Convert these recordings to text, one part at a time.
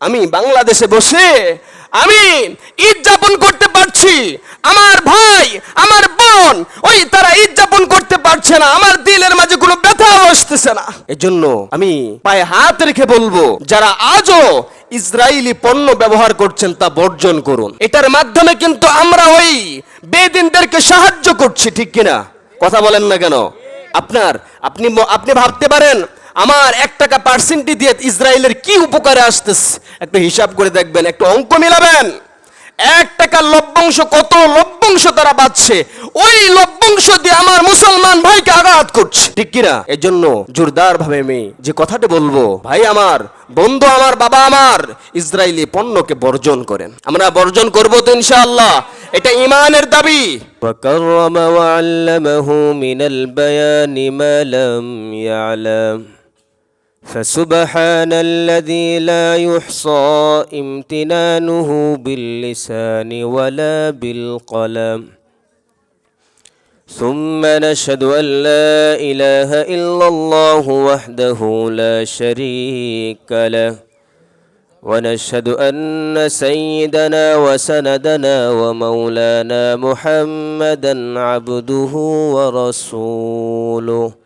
আমি বাংলাদেশে বসে আমি ঈদ যাপন করতে পারছি। আমার ভাই, আমার বোন, ওই তারা ঈদ যাপন করতে পারছে না। আমার দিলের মাঝে কোনো ব্যথা আসতেছে না। এজন্য আমি পায়ে হাত রেখে বলব, যারা আজও ইসরায়েলি পণ্য ব্যবহার করছেন তা বর্জন করুন। এটার মাধ্যমে কিন্তু আমরা ওই বেদিনদেরকে সাহায্য করছি, ঠিক কিনা? কথা বলেন না কেন? আপনার, আপনি আপনি ভাবতে পারেন আমার এক টাকা পার্সেন্টি দিয়ে ইসরায়েলের কি উপকারে আসতেছে একটু হিসাব করে দেখবেন একটু অঙ্ক মিলাবেন এক টাকার লভ্যাংশ কত লভ্যাংশ তারা পাচ্ছে ওই লভ্যাংশ দিয়ে আমার মুসলমান ভাইকে আঘাত করছে ঠিক কিনা এই জন্য জোরদার ভাবে আমি যে কথাটি বলবো ভাই আমার বন্ধু আমার বাবা আমার ইসরায়েলি পণ্যকে বর্জন করেন আমরা বর্জন করবো তো ইনশাআল্লাহ এটা ইমানের দাবি وكرم وعلمه من البيان ما لم يعلم فسبحان الذي لا يحصى امتنانه باللسان ولا بالقلم. ثم نشهد أن لا إله إلا الله وحده لا شريك له. ونشهد أن سيدنا وسندنا ومولانا محمدا عبده ورسوله.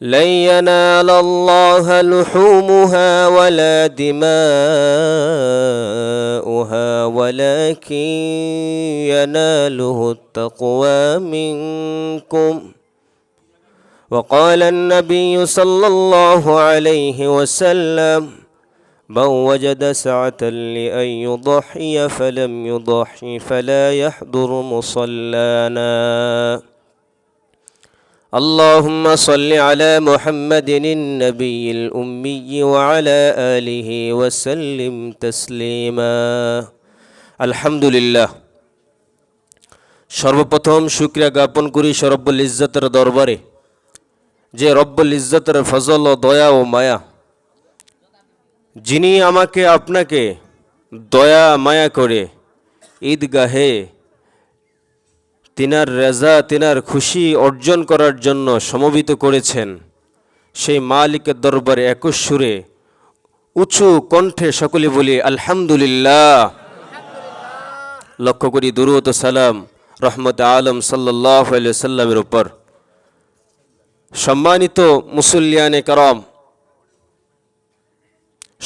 لن ينال الله لحومها ولا دماؤها ولكن يناله التقوى منكم. وقال النبي صلى الله عليه وسلم من وجد سعة لأن يضحي فلم يضحي فلا يحضر مصلانا. اللهم صل على محمد النبي الأمي وعلى آله وسلم تسليما الحمد لله সর্বপ্রথম শুক্রিয়া জ্ঞাপন করি সরব্বুল ইজ্জতের দরবারে যে রব্বুল ইজ্জতের ফজল ও দয়া ও মায়া যিনি আমাকে আপনাকে দয়া মায়া করে ঈদগাহে তিনার রেজা, তিনার খুশি অর্জন করার জন্য সমবেত করেছেন। সেই মালিকের দরবারে একুশ সুরে উঁচু কণ্ঠে সকলে বলি, আলহামদুলিল্লাহ। লক্ষ্য করি দুরুত সালাম রহমত আলম সাল্লাহ সাল্লামের উপর। সম্মানিত মুসল্লিয়ানে করম,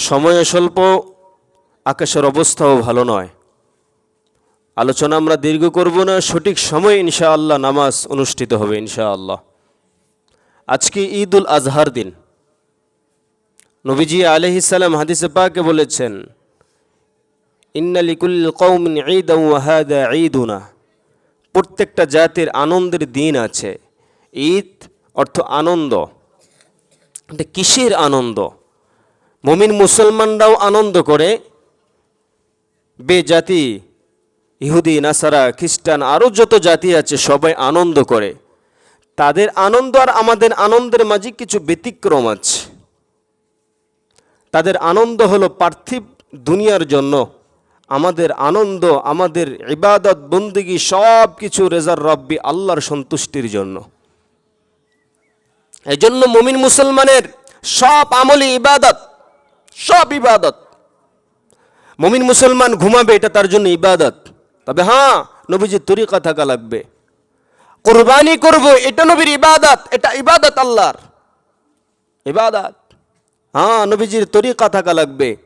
সময় স্বল্প, আকাশের অবস্থাও ভালো নয়। আলোচনা আমরা দীর্ঘ করব না, সঠিক সময়ে ইনশাআল্লাহ নামাজ অনুষ্ঠিত হবে ইনশাআল্লাহ। আজকে ঈদ উল আজহার দিন। নবীজি আলহিসাল্লাম হাদিসে পাকে বলেছেন ইন্নালিকুল কৌমিন ঈদ ওয়াহাদা ঈদুনা। প্রত্যেকটা জাতির আনন্দের দিন আছে। ঈদ অর্থ আনন্দ। এটা কিসের আনন্দ? মমিন মুসলমানরাও আনন্দ করে। বে জাতি ইহুদি, নাসারা, খ্রিস্টান আরও যত জাতি আছে, সবাই আনন্দ করে। তাদের আনন্দ আর আমাদের আনন্দের মাঝে কিছু ব্যতিক্রম আছে। তাদের আনন্দ হলো পার্থিব দুনিয়ার জন্য। আমাদের আনন্দ, আমাদের ইবাদত, বন্দিগি সব কিছু রেজার রব্বি আল্লাহর সন্তুষ্টির জন্য। এই জন্য মুমিন মুসলমানের সব আমলি ইবাদত, সব ইবাদত। মুমিন মুসলমান ঘুমাবে, এটা তার জন্য ইবাদত। তবে হ্যাঁ নবীজির তরিকা থাকা লাগবে। কোরবানি করব, এটা নবীর ইবাদত, এটা ইবাদত আল্লাহর। ইবাদত। হ্যাঁ নবীজির তরিকা থাকা লাগবে।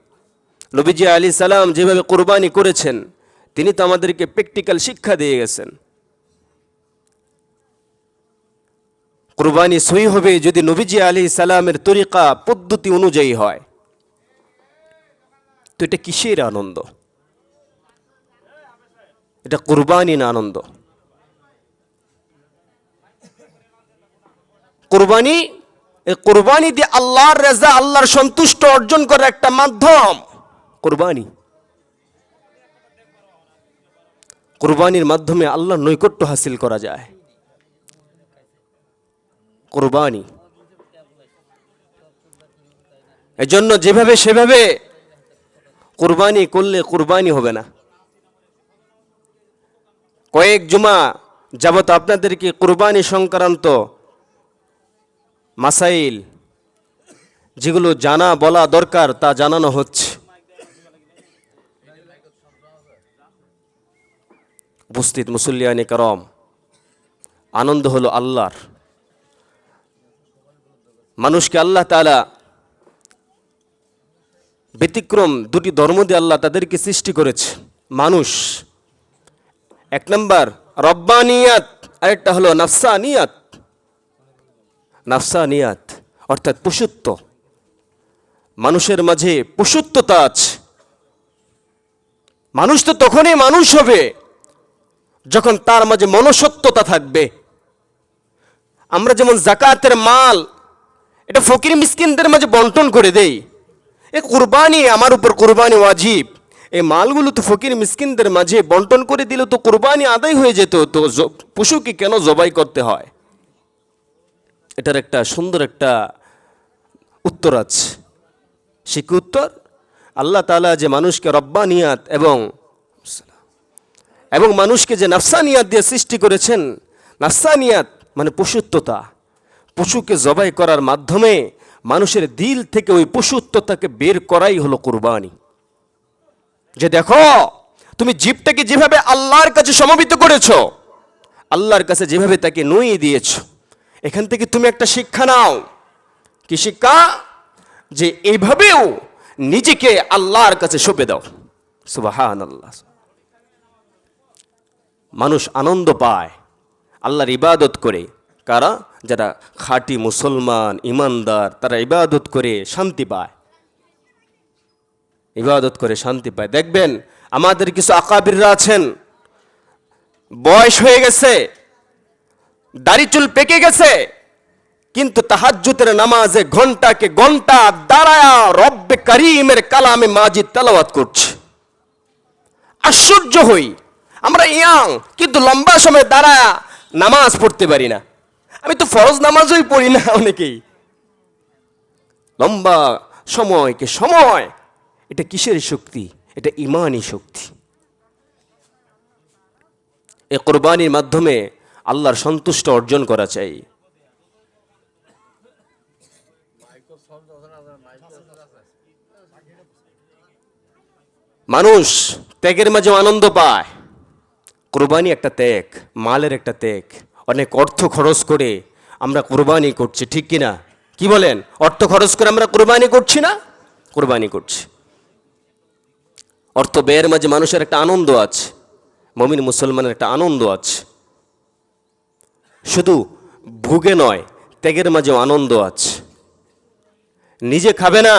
নবীজি আলী সালাম যেভাবে কোরবানি করেছেন, তিনি তো আমাদেরকে প্র্যাকটিক্যাল শিক্ষা দিয়ে গেছেন। কোরবানি সই হবে যদি নবীজি আলী সালামের তরিকা, পদ্ধতি অনুযায়ী হয়। তো এটা কিসের আনন্দ? এটা কোরবানি না আনন্দ। কোরবানি কোরবানি দিয়ে আল্লাহর রেজা, আল্লাহর সন্তুষ্ট অর্জন করার একটা মাধ্যম। কোরবানি। কোরবানির মাধ্যমে আল্লাহর নৈকট্য হাসিল করা যায়। কোরবানি। এজন্য যেভাবে সেভাবে কুরবানি করলে কুরবানি হবে না। কয়েক জুমা যাবত আপনাদেরকে কুরবানি সংক্রান্ত মাসাইল যেগুলো জানা বলা দরকার তা জানানো হচ্ছে। উপস্থিত মুসল্লিয়ানি করম, আনন্দ হলো আল্লাহর। মানুষকে আল্লাহ তাআলা ব্যতিক্রম দুটি ধর্ম দিয়ে আল্লাহ তাদেরকে সৃষ্টি করেছে। মানুষ এক নম্বর, রব্বানিয়াত, আরেকটা হলো নাফসানিয়াত। নাফসানিয়াত অর্থাৎ পশুত্ব। মানুষের মাঝে পশুত্বতা আছে। মানুষ তো তখনই মানুষ হবে যখন তার মাঝে মনসত্বতা থাকবে। আমরা যেমন জাকাতের মাল, এটা ফকির মিসকিনদের মাঝে বন্টন করে দেই। এ কুরবানি আমার উপর কুরবানি ওয়াজিব। মালগুলো তো ফকির মিসকিনদের মাঝে বন্টন করে দিলে তো কোরবানি আদায় হয়ে যেত, তো পশুকে কেন জবাই করতে হয়? এটার একটা সুন্দর একটা উত্তর আছে। সে কি উত্তর? আল্লাহ তালা যে মানুষকে রব্বানিয়াত এবং এবং মানুষকে যে নাফসানিয়াত দিয়ে সৃষ্টি করেছেন, নাফসানিয়াত মানে পশুত্বতা। পশুকে জবাই করার মাধ্যমে মানুষের দিল থেকে ওই পশুত্বতাকে বের করাই হলো কুরবানি। যে দেখো, তুমি জীবটাকে যেভাবে আল্লাহর কাছে সমবেত করেছ, আল্লাহর কাছে যেভাবে তাকে নুয়ে দিয়েছ, এখান থেকে তুমি একটা শিক্ষা নাও। কি শিক্ষা? যে এইভাবেও নিজেকে আল্লাহর কাছে সঁপে দাও। সুবাহান আল্লাহ মানুষ আনন্দ পায়, আল্লাহর ইবাদত করে। কারা? যারা খাঁটি মুসলমান, ইমানদার, তারা ইবাদত করে, শান্তি পায়। ইবাদত করে শান্তি পায়। দেখবেন আমাদের কিছু আকাবিররা আছেন, বয়স হয়ে গেছে, দাড়ি চুল পেকে গেছে, কিন্তু তাহাজ্জুতের নামাজে ঘন্টাকে ঘণ্টা দাঁড়ায়া রব্বে করিমের কালামে মাজিদ তেলাওয়াত করছে। আশ্চর্য হই, আমরা ইয়াং, কিন্তু লম্বা সময় দাঁড়ায়া নামাজ পড়তে পারি না। আমি তো ফরজ নামাজই পড়ি না অনেকেই। লম্বা সময়কে সময় এটা কিসের শক্তি? এটা ইমানই শক্তি। এ কোরবানির মাধ্যমে আল্লাহর সন্তুষ্ট অর্জন করা চাই। মানুষ ত্যাগের মাঝে আনন্দ পায়। কোরবানি একটা ত্যাগ, মালের একটা ত্যাগ। অনেক অর্থ খরচ করে আমরা কোরবানি করছি, ঠিক কিনা? কি বলেন? অর্থ খরচ করে আমরা কোরবানি করছি না? কোরবানি করছি। অর্থ ব্যয়ের মাঝে মানুষের একটা আনন্দ আছে, মমিন মুসলমানের একটা আনন্দ আছে। শুধু ভুগে নয়, ত্যাগের মাঝেও আনন্দ আছে। নিজে খাবে না,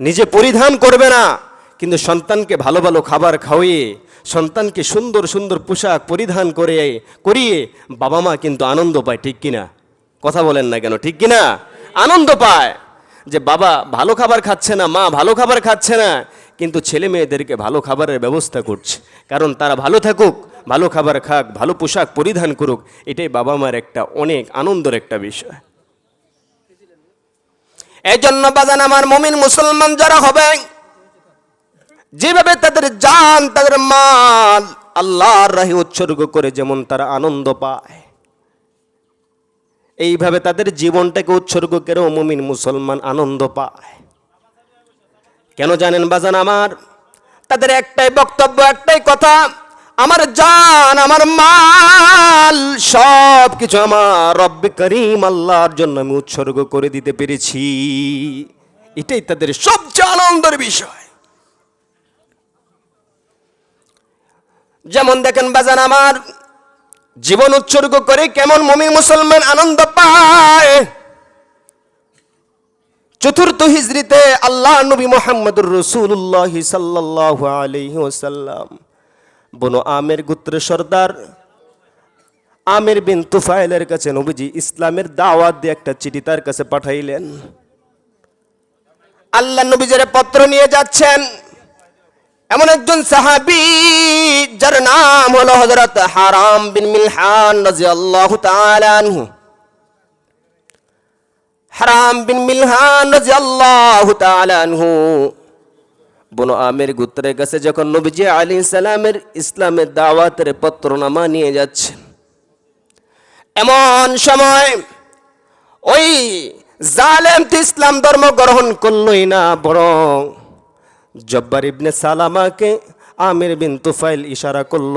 নিজে পরিধান করবে না, কিন্তু সন্তানকে ভালো ভালো খাবার খাওয়িয়ে, সন্তানকে সুন্দর সুন্দর পোশাক পরিধান করে, করিয়ে বাবা মা কিন্তু আনন্দ পায়, ঠিক কিনা? কথা বলেন না কেন, ঠিক কিনা? আনন্দ পায় যে বাবা ভালো খাবার খাচ্ছে না, মা ভালো খাবার খাচ্ছে না কিন্তু ছেলে মেয়েদেরকে ভালো খাবারের ব্যবস্থা করছে। কারণ তারা ভালো থাকুক, ভালো খাবার খাক, ভালো পোশাক পরিধান করুক, এটাই বাবা মার একটা অনেক আনন্দের একটা বিষয়। এই জন্য বাজান আমার মমিন মুসলমান যারা হবে, যেভাবে তাদের জান, তাদের মাল আল্লাহর রাহে উৎসর্গ করে যেমন তারা আনন্দ পায়, এইভাবে তাদের জীবনটাকে উৎসর্গ করেও মমিন মুসলমান আনন্দ পায়। কেন জানেন বাজান আমার? তাদের একটাই বক্তব্য, একটাই কথা, আমার জান, আমার মাল সব কিছু আমার রব্বে করিম আল্লাহর জন্য আমি উৎসর্গ করে দিতে পেরেছি। এটাই তাদের সবচেয়ে আনন্দের বিষয়। যেমন দেখেন বাজান আমার, জীবন উৎসর্গ করে কেমন মমি মুসলমান আনন্দ পায়। চতুর্থ হিজরিতে আল্লাহ নবী মোহাম্মদুর রসুল্লাহ সাল্লাহ আলহি ওসাল্লাম বনু আমের গোত্রের সর্দার, আমের বিন তুফাইলের কাছে নবীজি ইসলামের দাওয়াত দিয়ে একটা চিঠি তার কাছে পাঠাইলেন। আল্লাহ নবীজের পত্র নিয়ে যাচ্ছেন, এমন একজন সাহাবি যার নাম হলো হযরত হারাম বিন মিলহান রাদিয়াল্লাহু তাআলা আনহু। হারাম বিন মিলহান রাদিয়াল্লাহু তাআলা আনহু। বনু আমের গোত্রের কাছে যখন নবীজি আলী সালামের ইসলামের দাওয়াতের পত্রনামা নিয়ে যাচ্ছেন এমন সময় ওই জালেম তো ইসলাম ধর্ম গ্রহণ করলই না, বরং জব্বার ইবনে সালামাকে আমির বিন তুফাইল ইশারা করল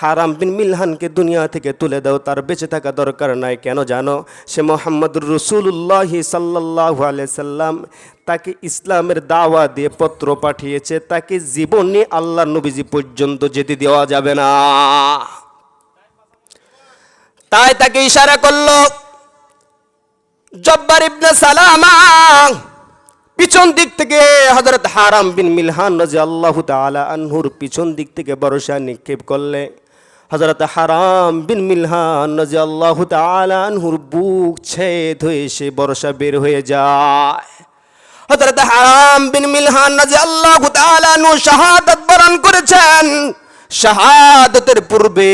হারাম বিন মিলহানকে দুনিয়া থেকে তুলে দাও, তার বেঁচে থাকা দরকার নাই। কেন জানো? সে মোহাম্মদুর রসুল্লাহ সাল্লাহ সাল্লাম তাকে ইসলামের দাওয়া দিয়ে পত্র পাঠিয়েছে। তাকে জীবনে আল্লাহ নবীজি পর্যন্ত যেতে দেওয়া যাবে না। তাই তাকে ইশারা করল, জব্বার ইবনে সালামা পিছন দিক থেকে হযরত হারাম বিন মিলহান রাদিয়াল্লাহু তাআলা আনহুর পিছন দিক থেকে বর্ষা নিক্ষেপ করলে। হযরত হারাম বিন মিলহান নজি আল্লাহ তালানহুর বুক ছেদ হয়ে সে বর্ষা বের হয়ে যায়। হজরত হারাম বিন মিলহান নজি আল্লাহ আনহু শাহাদ বরণ করেছেন। শাহাদতের পূর্বে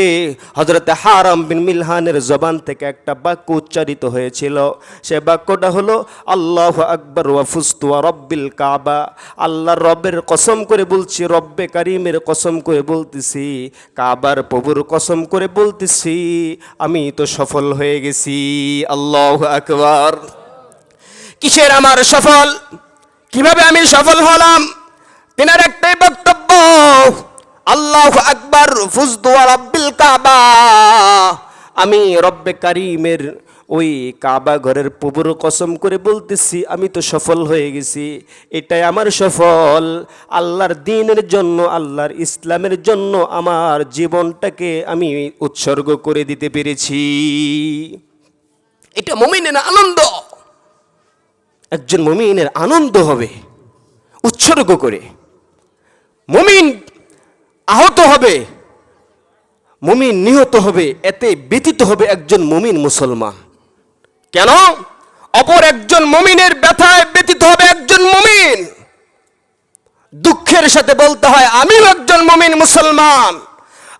হজরত হারাম বিন মিলহানের জবান থেকে একটা বাক্য উচ্চারিত হয়েছিল। সে বাক্যটা হলো, আল্লাহ আকবর ওয়াফুস্তু রব্বিল কাবা। আল্লাহ রব্বের কসম করে বলছি, রব্বে কারিমের কসম করে বলতেছি, কাবার প্রভুর কসম করে বলতেছি, আমি তো সফল হয়ে গেছি। আল্লাহ আকবর। কিসের আমার সফল? কীভাবে আমি সফল হলাম? তিনার একটাই বক্তব্য আল্লাহ আকবার ফুজদু রব্বিল কাবা। আমি রব্বে কারিমের ওই কাবা ঘরের প্রভুর কসম করে বলতেছি, আমি তো সফল হয়ে গেছি। এটাই আমার সফল। আল্লাহর দিনের জন্য, আল্লাহর ইসলামের জন্য আমার জীবনটাকে আমি উৎসর্গ করে দিতে পেরেছি। এটা মমিনের আনন্দ। একজন মমিনের আনন্দ হবে উৎসর্গ করে। মমিন আহত হবে, মমিন নিহত হবে, এতে ব্যতীত হবে একজন মমিন মুসলমান। কেন? অপর একজন মমিনের ব্যথায় ব্যতীত হবে একজন মমিন। দুঃখের সাথে বলতে হয়, আমিও একজন মমিন মুসলমান।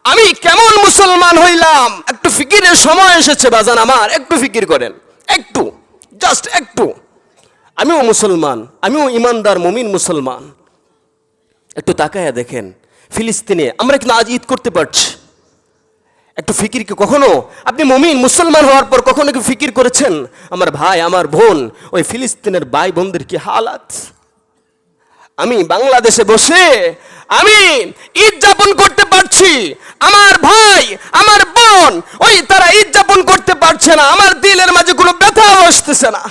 আমি কেমন মুসলমান হইলাম? একটু ফিকিরের সময় এসেছে বাজান আমার, একটু ফিকির করেন। একটু জাস্ট একটু। আমিও মুসলমান, আমিও ইমানদার মমিন মুসলমান। একটু তাকায়া দেখেন ফিলিস্তিনে, আমরা কিন্তু আজ ঈদ করতে পারছি। একটু ফিকির কি কখনো? আপনি মমিন, মুসলমান হওয়ার পর কখনো কি ফিকির করেছেন? আমার ভাই, আমার বোন, ওই ফিলিস্তিনের ভাই বোনদের কি হালাত? আমি বাংলাদেশে বসে, আমি ঈদ যাপন করতে পারছি। আমার ভাই, আমার বোন, ওই তারা ঈদ যাপন করতে পারছে না। আমার দিলের মাঝে কোনো ব্যথা আসতেছে না।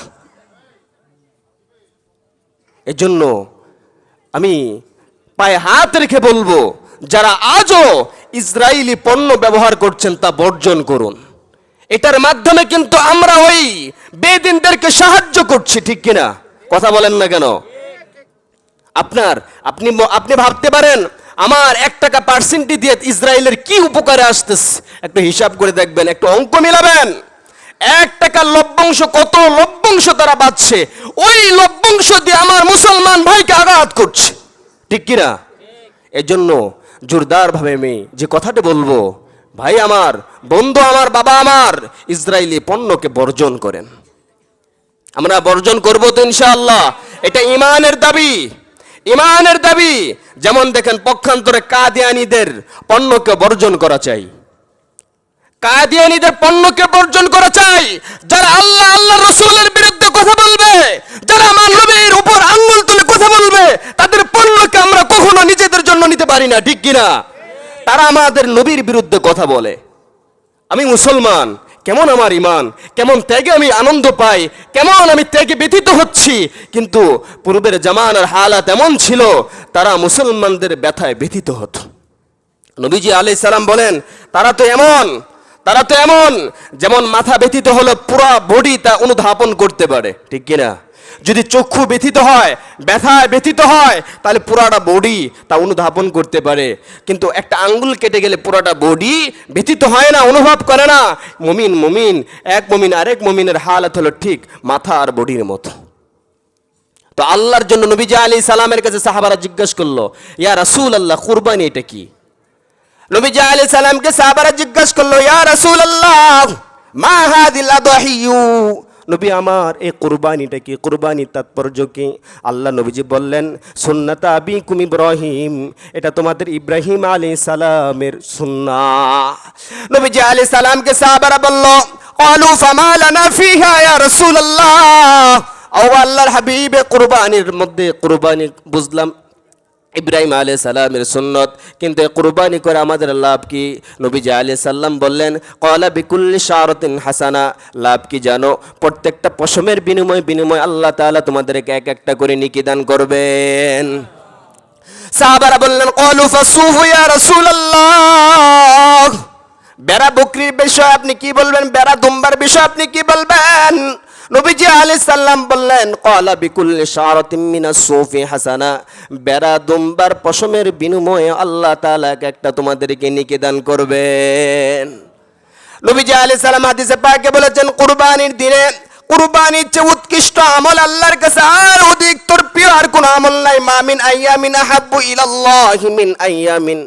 এজন্য আমি পায়ে হাত রেখে বলব, যারা আজও ইসরায়েলি পণ্য ব্যবহার করছেন তা বর্জন করুন। এটার মাধ্যমে কিন্তু আমরা ওই বেদিনদেরকে সাহায্য করছি, ঠিক কিনা? কথা বলেন না কেন? আপনার, আপনি আপনি ভাবতে পারেন, আমার এক টাকা পার্সেন্টি দিয়ে ইসরায়েলের কি উপকারে আসতেছে? একটু হিসাব করে দেখবেন, একটু অঙ্ক মিলাবেন। এক টাকার লভ্যাংশ, কত লভ্যাংশ তারা পাচ্ছে ওই লভ্যাংশ দিয়ে আমার মুসলমান ভাইকে আঘাত করছে। ঠিক কিনা? এজন্য জোরদার ভাবে আমি যে কথাটা বলব, ভাই আমার, বন্ধু আমার, বাবা আমার, ইসরায়েলি পণ্যকে বর্জন করেন। আমরা বর্জন করব তো ইনশাআল্লাহ। এটা ইমানের দাবি। ইমানের দাবি। যেমন দেখেন, পক্ষান্তরে কাদিয়ানিদের পণ্যকে বর্জন করা চাই। কাদিয়ানিদের পণ্যকে বর্জন করা চাই। যারা আল্লাহ আল্লাহ রসুলের বিরুদ্ধে কথা বলবে, যারা আমার নবীর উপর আঙ্গুল তুলে কথা বলবে, তাদের পণ্যকে আমরা কখনো নিজেদের জন্য নিতে পারি না, ঠিক কিনা? তারা আমাদের নবীর বিরুদ্ধে কথা বলে। আমি মুসলমান, কেমন আমার ইমান কেমন ত্যাগে আমি আনন্দ পাই? কেমন আমি ত্যাগে ব্যথিত হচ্ছি? কিন্তু পূর্বের জামানার হালাত এমন ছিল, তারা মুসলমানদের ব্যথায় ব্যথিত হতো। নবীজি আলি সালাম বলেন, তারা তো এমন তারা তো এমন, যেমন মাথা ব্যথিত হলে পুরা বডি তা অনুধাবন করতে পারে, ঠিক কিনা? যদি চক্ষু ব্যথিত হয়, ব্যথায় ব্যথিত হয়, তাহলে পুরাটা বডি তা অনুধাবন করতে পারে। কিন্তু একটা আঙ্গুল কেটে গেলে পুরাটা বডি ব্যথিত হয় না, অনুভব করে না। মমিন মমিন, এক মমিন আরেক মমিনের হালত হলো ঠিক মাথা আর বডির মতো। তো আল্লাহর জন্য নবীজা আলী সালামের কাছে সাহাবারা জিজ্ঞাসা করল, ইয়া রাসূল আল্লাহ কুরবানি এটা কি? নবীজি আলী সালামকে সাহাবারা জিজ্ঞাসা করল, ইয়া রাসূল আল্লাহ মা হাদিল আদহিয়ু? নবী, আমার এই কোরবানিটা কি? কোরবানির তাৎপর্য কি? আল্লাহ নবীজি বললেন, সুন্নাতা আবি কুম ইব্রাহিম, এটা তোমাদের ইব্রাহিম আলী সালামের সুন্না। নবীজি আলী সালামকে সাহাবারা বলল অলু ফামা লানা ফিহা, ইয়া রাসূলুল্লাহ। ও আল্লাহর হাবিবে, কোরবানির মধ্যে কোরবানি বুঝলাম ইব্রাহিম আলী সালামের সুন্নত, কিন্তু কুরবানি করে আমাদের লাভ কি? নবীজি আলী সাল্লাম বললেন কলা বিকুল্লি শারতিন হাসানা লাভ কি জানো? প্রত্যেকটা পশমের বিনিময় বিনিময় আল্লাহ তাআলা তোমাদেরকে এক একটা করে নিকিদান করবেন। সাহাবারা বললেন কলু ফাসুহু ইয়া রাসূলুল্লাহ বেড়া বকরির বিষয় আপনি কি বলবেন? বেড়া দুম্বার বিষয় আপনি কি বলবেন? নবীজি আলি সাল্লাম বললেন, কলা বিকুল্লি শারাতিন সোফি হাসানা। বেড়া দুম্বার পশমের বিনিময়ে আল্লাহ তালাক একটা তোমাদেরকে নিকে দান করবেন। নবীজি আলি সাল্লাম হাদিসে পাকে বলেছেন, কুরবানির দিনে কুরবানির চেয়ে উৎকৃষ্ট আমল আল্লাহর কাছে আর অধিক তোর প্রিয় আর কোন আমল নাই। মামিন আইয়ামিন আহাব্বু ইলাল্লাহি মিন আইয়ামিন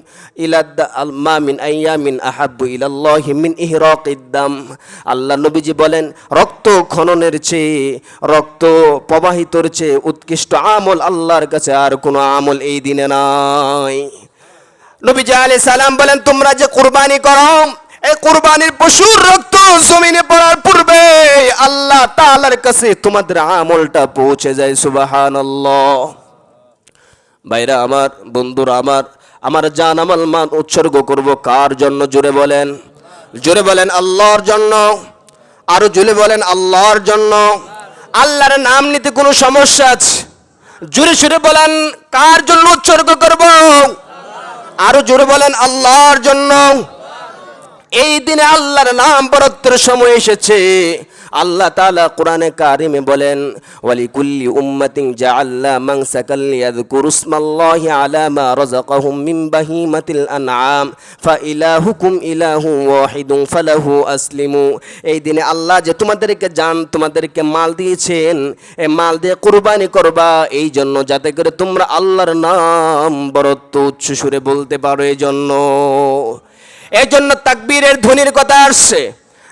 ইলাদ মা মিন আইয়ামিন আহাব্বু ইলাল্লাহি মিন ইহরাকিদ দাম। আল্লাহ নবীজি বলেন, রক্ত খননের চেয়ে, রক্ত প্রবাহিতর চেয়ে উৎকৃষ্ট আমল আল্লাহর কাছে আর কোনো আমল এই দিনে নাই। নবীজি আলী সালাম বলেন, তোমরা যে কুরবানি করো এই কুরবানির পশুর রক্ত জমিনে পড়ার পূর্বে আল্লাহ তাআলার কাছে তোমাদের আমলটা পৌঁছে যায়, সুবহানাল্লাহ। ভাইরা আমার, বন্ধুরা আমার আমার জান আমল মান উৎসর্গ করব কার জন্য? জোরে বলেন। জোরে বলেন, আল্লাহর জন্য। আরও জোরে বলেন, আল্লাহর জন্য। আল্লাহর নাম নিতে কোনো সমস্যা আছে? জোরে সুরে বলেন, কার জন্য উৎসর্গ করব? আরও জোরে বলেন, আল্লাহর জন্য। এই দিনে আল্লাহর নাম বরত্বের সময় এসেছে। আল্লাহ তাআলা কোরআনে কারিমে বলেন ওয়ালি কুল্লি উম্মাতিন জাআল্লা মানসাকাল লিয়াযকুরু ইসমাল্লাহি আলা মা রাযাকাহুম মিন বাহিমাতিল আনআম। ফাইলাহুকুম ইলাহু ওয়াহিদুন ফালাহু আসলিমু। এই দিনে আল্লাহ যে তোমাদেরকে জান, তোমাদেরকে মাল দিয়েছেন এই মাল দিয়ে কুরবানি করবা। এই জন্য যাতে করে তোমরা আল্লাহর নাম বরত্ব উচ্চ সুরে বলতে পারো এই জন্য এই জন্য তাকবীরের ধ্বনির কথা আসছে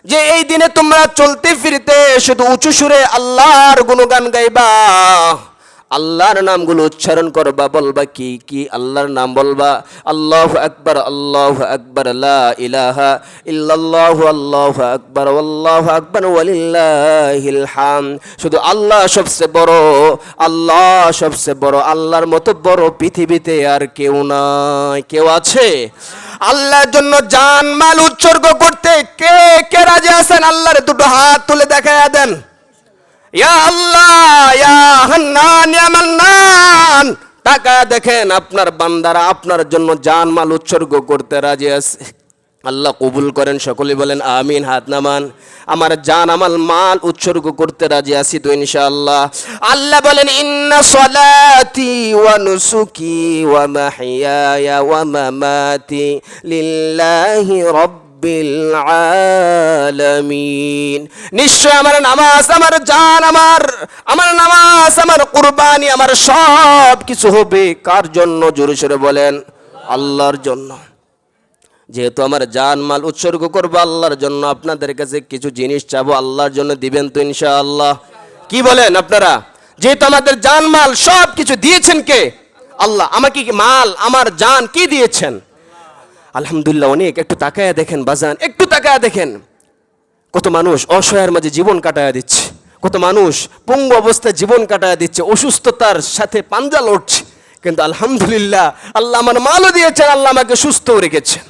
যে এই দিনে তোমরা চলতে ফিরতে শুধু উঁচু সুরে আল্লাহর গুণগান গাইবা। আল্লাহর নামগুলো উচ্চারণ করবা, বলবা কি কি আল্লাহর নাম বলবা? আল্লাহ আকবার আল্লাহ আকবার ইলাহা ইল্লাল্লাহু, আল্লাহু আকবার আল্লাহু আকবার, ওয়ালিল্লাহিল হাম শুধু আল্লাহ সবচেয়ে বড়, আল্লাহ সবচেয়ে বড়, আল্লাহর মতো বড় পৃথিবীতে আর কেউ নাই। কেউ আছে? আল্লাহর জন্য জান, মাল উৎসর্গ করতে কে কে রাজি আছেন? আল্লাহর দুটো হাত তুলে দেখাইয়া দেন। ইয়া আল্লাহ টাকা দেখেন আপনার বান্দারা আপনার জন্য জান, মাল উৎসর্গ করতে রাজি আছে। আল্লাহ কবুল করেন সকলে বলেন, আমিন, হাত নামান। আমার জান আমাল মাল উৎসর্গ করতে রাজি আছি তো ইনশাআল্লাহ। আল্লাহ বলেন, ইন্না সলাতি ওয়া নুসুকি ওয়া মাহিয়ায়া ওয়া মামাতি লিল্লাহি রাব্বিল আলামিন। নিশ্চয় আমার নামাজ, আমার জান, আমার আমার নামাজ, আমার কুরবানি, আমার সব কিছু হবে। কার জন্য? জোরে সোরে বলেন, আল্লাহর জন্য। যেহেতু আমার জান মাল উৎসর্গ করব আল্লাহর জন্য, আপনাদের কাছে কিছু জিনিস চাবো, আল্লাহর জন্য দিবেন তো ইনশাআল্লাহ। কি বলেন আপনারা? যেহেতু আমাদের জান মাল সব কিছু দিয়েছেন কে? আল্লাহ, আমাকে মাল, আমার জান কি দিয়েছেন? আলহামদুলিল্লাহ অনেক, একটু তাকায়া দেখেন বাজান, একটু তাকায়া দেখেন। কত মানুষ অসহায়ের মাঝে জীবন কাটায়া দিচ্ছে, কত মানুষ পঙ্গু অবস্থায় জীবন কাটায়া দিচ্ছে, অসুস্থতার সাথে পাঞ্জা লড়ছে। কিন্তু আলহামদুলিল্লাহ, আল্লাহ আমার মালও দিয়েছেন, আল্লাহ আমাকে সুস্থও রেখেছেন।